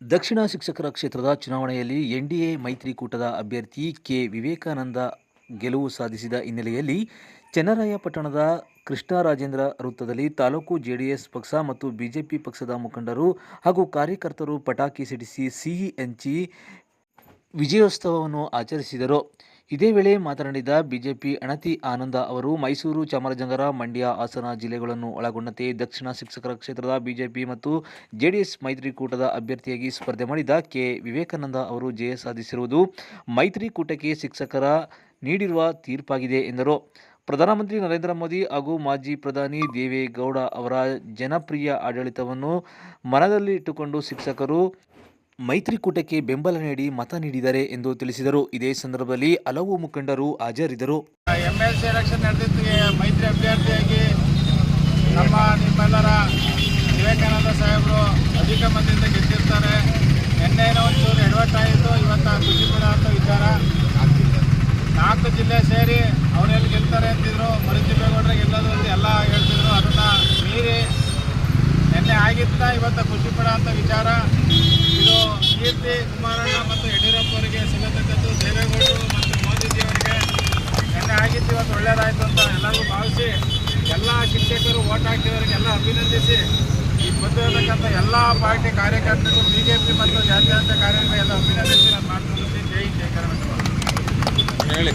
ದಕ್ಷಿಣ ಶಿಕ್ಷಕರ ಕ್ಷೇತ್ರದ ಚುನಾವಣೆಯಲ್ಲಿ ಎನ್ಡಿಎ ಮೈತ್ರಿಕೂಟದ ಅಭ್ಯರ್ಥಿ ಕೆ. ವಿವೇಕಾನಂದ ಗೆಲುವು ಸಾಧಿಸಿದ ಹಿನ್ನೆಲೆಯಲ್ಲಿ ಚನ್ನರಾಯಪಟ್ಟಣದ ಕೃಷ್ಣರಾಜೇಂದ್ರ ವೃತ್ತದಲ್ಲಿ ತಾಲೂಕು ಜೆಡಿಎಸ್ ಪಕ್ಷ ಮತ್ತು ಬಿಜೆಪಿ ಪಕ್ಷದ ಮುಖಂಡರು ಹಾಗೂ ಕಾರ್ಯಕರ್ತರು ಪಟಾಕಿ ಸಿಡಿಸಿ ಸಿಹಿ ಹಂಚಿ ವಿಜಯೋತ್ಸವವನ್ನು ಆಚರಿಸಿದರು. ಇದೇ ವೇಳೆ ಮಾತನಾಡಿದ ಬಿಜೆಪಿ ಅಣತಿ ಆನಂದ ಅವರು, ಮೈಸೂರು ಚಾಮರಾಜನಗರ, ಮಂಡ್ಯ ಹಾಸನ ಜಿಲ್ಲೆಗಳನ್ನು ಒಳಗೊಂಡಂತೆ ದಕ್ಷಿಣ ಶಿಕ್ಷಕರ ಕ್ಷೇತ್ರದ ಬಿಜೆಪಿ ಮತ್ತು ಜೆಡಿಎಸ್ ಮೈತ್ರಿಕೂಟದ ಅಭ್ಯರ್ಥಿಯಾಗಿ ಸ್ಪರ್ಧೆ ಮಾಡಿದ ಕೆ. ವಿವೇಕಾನಂದ ಅವರು ಜಯ ಸಾಧಿಸಿರುವುದು ಮೈತ್ರಿಕೂಟಕ್ಕೆ ಶಿಕ್ಷಕರ ನೀಡಿರುವ ತೀರ್ಪಾಗಿದೆ ಎಂದರು. ಪ್ರಧಾನಮಂತ್ರಿ ನರೇಂದ್ರ ಮೋದಿ ಹಾಗೂ ಮಾಜಿ ಪ್ರಧಾನಿ ದೇವೇಗೌಡ ಅವರ ಜನಪ್ರಿಯ ಆಡಳಿತವನ್ನು ಮನದಲ್ಲಿಟ್ಟುಕೊಂಡು ಶಿಕ್ಷಕರು ಮೈತ್ರಿಕೂಟಕ್ಕೆ ಬೆಂಬಲ ನೀಡಿ ಮತ ನೀಡಿದ್ದಾರೆ ಎಂದು ತಿಳಿಸಿದರು. ಇದೇ ಸಂದರ್ಭದಲ್ಲಿ ಹಲವು ಮುಖಂಡರು ಹಾಜರಿದ್ದರು. ಎಂಎಲ್ಸಿ ಎಲೆಕ್ಷನ್ ನಡೆದಿತ್ತು. ಮೈತ್ರಿ ಅಭ್ಯರ್ಥಿಯಾಗಿ ನಮ್ಮ ನಿಮ್ಮೆಲ್ಲರ ವಿವೇಕಾನಂದ ಸಾಹೇಬರು ಅಧಿಕ ಮಂದಿಯಿಂದ ಗೆದ್ದಿರ್ತಾರೆ. ನಿನ್ನೆನೋ ಒಂಚೂರು ಎಡವಟ್ಟಾಯಿತು. ಇವತ್ತು ಖುಷಿ ಪಡೋಂಥ ವಿಚಾರ. ನಾಲ್ಕು ಜಿಲ್ಲೆ ಸೇರಿ ಅವರೆಲ್ಲಿ ಗೆಲ್ತಾರೆ ಅಂತಿದ್ರು. ಮರುತಿಬೇಗೌಡ್ರೆ ಗೆಲ್ಲೋದು ಅಂತ ಎಲ್ಲ ಹೇಳ್ತಿದ್ರು. ಅದನ್ನು ಮೀರಿ ನಿನ್ನೆ ಆಗಿತ್ತ ಇವತ್ತು ಖುಷಿ ಅಂತ ವಿಚಾರ. ಕೀರ್ತಿ ಕುಮಾರಣ್ಣ ಮತ್ತು ಯಡಿಯೂರಪ್ಪ ಅವರಿಗೆ ಸಿಗತಕ್ಕದ್ದು ದೇವೇಗೌಡರು ಮತ್ತು ಮೋದಿಜಿಯವರಿಗೆ ನಿನ್ನೆ ಆಗಿತ್ತು ಇವತ್ತು ಒಳ್ಳೇದಾಯಿತು ಅಂತ ಎಲ್ಲರಿಗೂ ಭಾವಿಸಿ ಎಲ್ಲ ಶಿಕ್ಷಕರು ಓಟ್ ಹಾಕಿದವರಿಗೆಲ್ಲ ಅಭಿನಂದಿಸಿ ಈ ಬಂದಿರತಕ್ಕಂಥ ಎಲ್ಲ ಪಾರ್ಟಿ ಕಾರ್ಯಕರ್ತರು ಬಿ ಜೆ ಪಿ ಮತ್ತು ಜಾತ್ಯಂತ ಕಾರ್ಯಕರ್ತರು ಎಲ್ಲ ಅಭಿನಂದಿಸಿ ನಾನು ಮಾತನಾಡ್ತೀನಿ ಜೈ ಜೈ ಕರ್ನಾಟಕ. ಹೇಳಿ.